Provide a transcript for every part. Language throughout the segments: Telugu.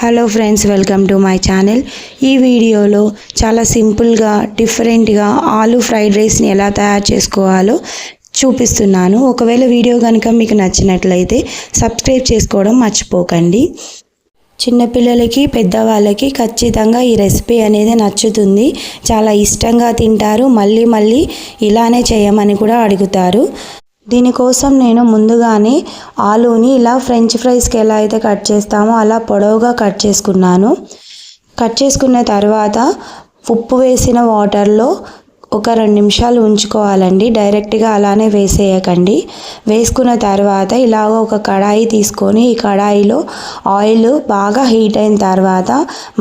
Hello friends welcome to my channel ఈ వీడియోలో చాలా సింపుల్గా డిఫరెంట్గా ఆలు ఫ్రైడ్ రైస్ని ఎలా తయారు చేసుకోవాలో చూపిస్తున్నాను. ఒకవేళ వీడియో కనుక మీకు నచ్చినట్లయితే సబ్స్క్రైబ్ చేసుకోవడం మర్చిపోకండి. చిన్నపిల్లలకి పెద్దవాళ్ళకి ఖచ్చితంగా ఈ రెసిపీ అనేది నచ్చుతుంది. చాలా ఇష్టంగా తింటారు. మళ్ళీ మళ్ళీ ఇలానే చేయమని కూడా అడుగుతారు. దీనికోసం నేను ముందుగానే ఆలూని ఇలా ఫ్రెంచ్ ఫ్రైస్కి ఎలా అయితే కట్ చేస్తామో అలా పొడవుగా కట్ చేసుకున్నాను. కట్ చేసుకున్న తర్వాత ఉప్పు వేసిన వాటర్లో ఒక రెండు నిమిషాలు ఉంచుకోవాలండి. డైరెక్ట్గా అలానే వేసేయకండి. వేసుకున్న తర్వాత ఇలాగ ఒక కడాయి తీసుకొని ఈ కడాయిలో ఆయిల్ బాగా హీట్ అయిన తర్వాత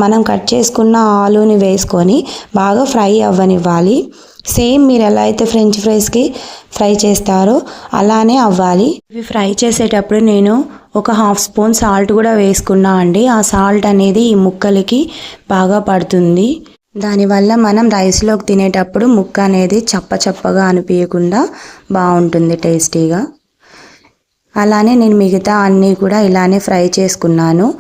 మనం కట్ చేసుకున్న ఆలుని వేసుకొని బాగా ఫ్రై అవ్వనివ్వాలి. సేమ్ మీరు ఎలా అయితే ఫ్రెంచ్ ఫ్రైస్కి ఫ్రై చేస్తారో అలానే అవ్వాలి. ఇవి ఫ్రై చేసేటప్పుడు నేను ఒక హాఫ్ స్పూన్ సాల్ట్ కూడా వేసుకున్నా అండి. ఆ సాల్ట్ అనేది ఈ ముక్కలకి బాగా పడుతుంది. దానివల్ల మనం రైస్లోకి తినేటప్పుడు ముక్క అనేది చప్ప చప్పగా అనిపించకుండా బాగుంటుంది టేస్టీగా. అలానే నేను మిగతా అన్నీ కూడా ఇలానే ఫ్రై చేసుకున్నాను.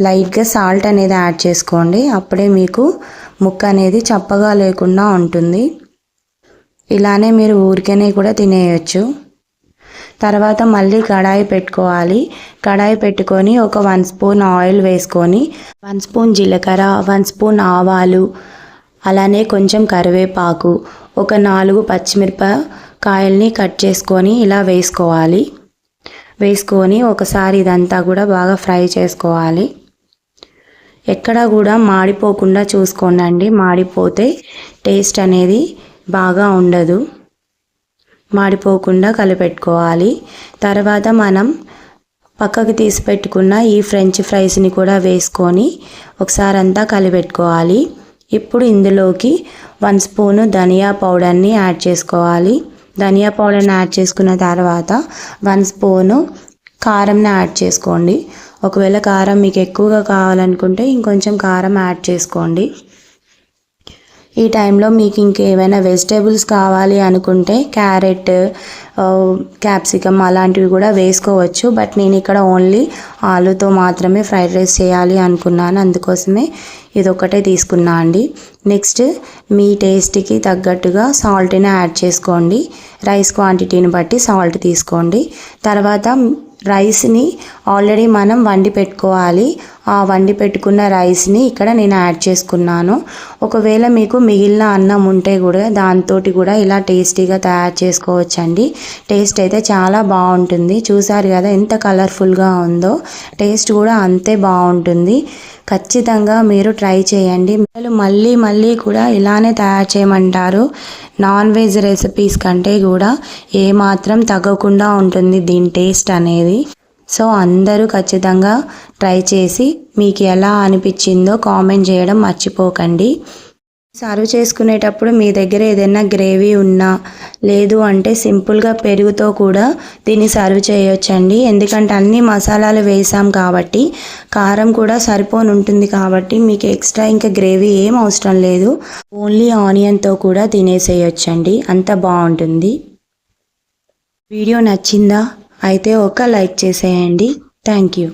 లైట్గా సాల్ట్ అనేది యాడ్ చేసుకోండి. అప్పుడే మీకు ముక్క అనేది చప్పగా లేకుండా ఉంటుంది. ఇలానే మీరు ఊరికనే కూడా తినేయచ్చు. తర్వాత మళ్ళీ కడాయి పెట్టుకోవాలి. కడాయి పెట్టుకొని ఒక వన్ స్పూన్ ఆయిల్ వేసుకొని వన్ స్పూన్ జీలకర్ర వన్ స్పూన్ ఆవాలు అలానే కొంచెం కరివేపాకు ఒక నాలుగు పచ్చిమిరపకాయల్ని కట్ చేసుకొని ఇలా వేసుకోవాలి. వేసుకొని ఒకసారి ఇదంతా కూడా బాగా ఫ్రై చేసుకోవాలి. ఎక్కడ కూడా మాడిపోకుండా చూసుకోండి మాడిపోతే టేస్ట్ అనేది బాగా ఉండదు. మాడిపోకుండా కలిపెట్టుకోవాలి. తర్వాత మనం పక్కకి తీసి పెట్టుకున్న ఈ ఫ్రెంచ్ ఫ్రైస్ని కూడా వేసుకొని ఒకసారి అంతా కలిపెట్టుకోవాలి. ఇప్పుడు ఇందులోకి వన్ స్పూను ధనియా పౌడర్ని యాడ్ చేసుకోవాలి. ధనియా పౌడర్ని యాడ్ చేసుకున్న తర్వాత వన్ స్పూను కారంని యాడ్ చేసుకోండి. ఒకవేళ కారం మీకు ఎక్కువగా కావాలనుకుంటే ఇంకొంచెం కారం యాడ్ చేసుకోండి. ఈ టైంలో మీకు ఇంకేమైనా వెజిటేబుల్స్ కావాలి అనుకుంటే క్యారెట్ క్యాప్సికమ్ అలాంటివి కూడా వేసుకోవచ్చు. బట్ నేను ఇక్కడ ఓన్లీ ఆలుతో మాత్రమే ఫ్రైడ్ రైస్ చేయాలి అనుకున్నాను. అందుకోసమే ఇది ఒకటే తీసుకున్నా అండి. నెక్స్ట్ మీ టేస్ట్కి తగ్గట్టుగా సాల్ట్ని యాడ్ చేసుకోండి. రైస్ క్వాంటిటీని బట్టి సాల్ట్ తీసుకోండి. తర్వాత రైస్ని ఆల్రెడీ మనం వండి పెట్టుకోవాలి. ఆ వండి పెట్టుకున్న రైస్ని ఇక్కడ నేను యాడ్ చేసుకున్నాను. ఒకవేళ మీకు మిగిలిన అన్నం ఉంటే కూడా దాంతో కూడా ఇలా టేస్టీగా తయారు చేసుకోవచ్చండి. టేస్ట్ అయితే చాలా బాగుంటుంది. చూసారు కదా ఎంత కలర్ఫుల్గా ఉందో. టేస్ట్ కూడా అంతే బాగుంటుంది. ఖచ్చితంగా మీరు ట్రై చేయండి. పిల్లలు మళ్ళీ మళ్ళీ కూడా ఇలానే తయారు చేయమంటారు. నాన్ వెజ్ రెసిపీస్ కంటే కూడా ఏమాత్రం తగ్గకుండా ఉంటుంది దీని టేస్ట్ అనేది. సో అందరూ ఖచ్చితంగా ట్రై చేసి మీకు ఎలా అనిపించిందో కామెంట్ చేయడం మర్చిపోకండి. సర్వ్ చేసుకునేటప్పుడు మీ దగ్గర ఏదైనా గ్రేవీ ఉన్నా లేదు అంటే సింపుల్గా పెరుగుతో కూడా దీన్ని సర్వ్ చేయొచ్చండి. ఎందుకంటే అన్ని మసాలాలు వేసాం కాబట్టి కారం కూడా సరిపోని ఉంటుంది కాబట్టి మీకు ఎక్స్ట్రా ఇంకా గ్రేవీ ఏం అవసరం లేదు. ఓన్లీ ఆనియన్తో కూడా తినేసేయొచ్చండి. అంత బాగుంటుంది. వీడియో నచ్చిందా? అయితే ఒక లైక్ చేసేయండి. Thank you.